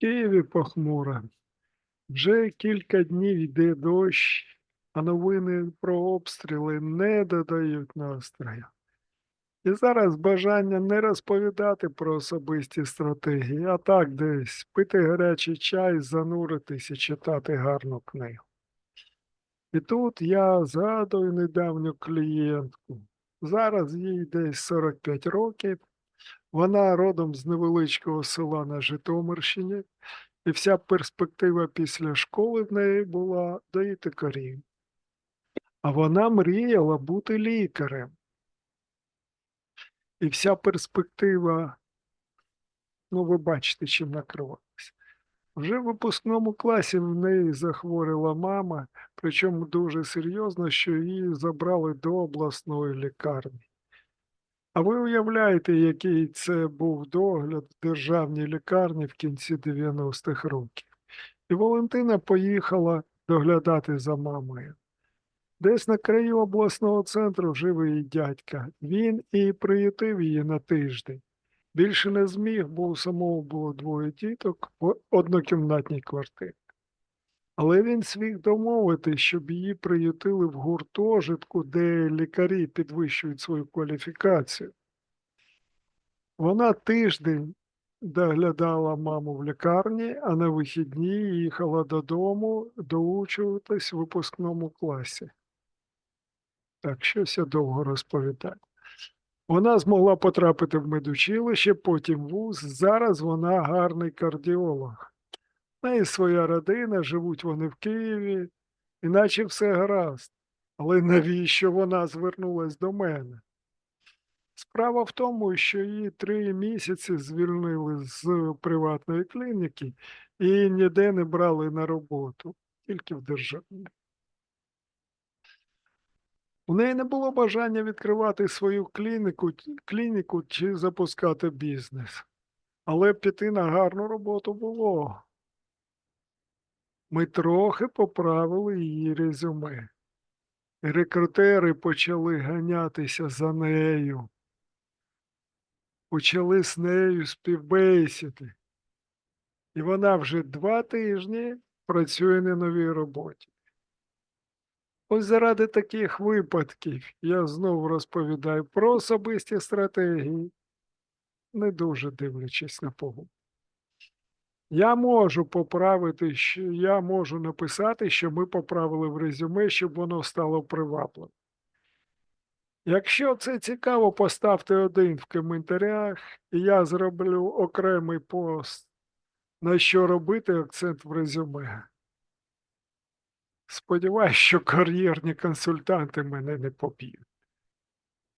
Києві похмуро. Вже кілька днів йде дощ, а новини про обстріли не додають настрою. І зараз бажання не розповідати про особисті стратегії, а так десь пити гарячий чай, зануритись і читати гарну книгу. І тут я згадую недавню клієнтку. Зараз їй десь 45 років. Вона родом з невеличкого села на Житомирщині, і вся перспектива після школи в неї була доїти корів. А вона мріяла бути лікарем. І вся перспектива, ну, ви бачите, чим накривалася. Вже в випускному класі в неї захворіла мама, причому дуже серйозно, що її забрали до обласної лікарні. А ви уявляєте, який це був догляд в державній лікарні в кінці 90-х років. І Валентина поїхала доглядати за мамою. Десь на краю обласного центру жив її дядька. Він і приютив її на тиждень. Більше не зміг, бо у самого було двоє діток в однокімнатній квартирі. Але він сміг домовити, щоб її приютили в гуртожитку, де лікарі підвищують свою кваліфікацію. Вона тиждень доглядала маму в лікарні, а на вихідні їхала додому доучуватись в випускному класі. Так, щось я довго розповідаю. Вона змогла потрапити в медучилище, потім вуз. Зараз вона гарний кардіолог. Неї своя родина, живуть вони в Києві, іначе все гаразд. Але навіщо вона звернулась до мене? Справа в тому, що її три місяці звільнили з приватної клініки і ніде не брали на роботу, тільки в державній. У неї не було бажання відкривати свою клініку, клініку чи запускати бізнес. Але піти на гарну роботу було. Ми трохи поправили її резюме. Рекрутери почали ганятися за нею. Почали з нею співбесіди. І вона вже два тижні працює на новій роботі. Ось заради таких випадків я знову розповідаю про особисті стратегії, не дуже дивлячись на погоду. Я можу поправити, я можу написати, що ми поправили в резюме, щоб воно стало привабливим. Якщо це цікаво, поставте один в коментарях, і я зроблю окремий пост, на що робити акцент в резюме. Сподіваюсь, що кар'єрні консультанти мене не поб'ють.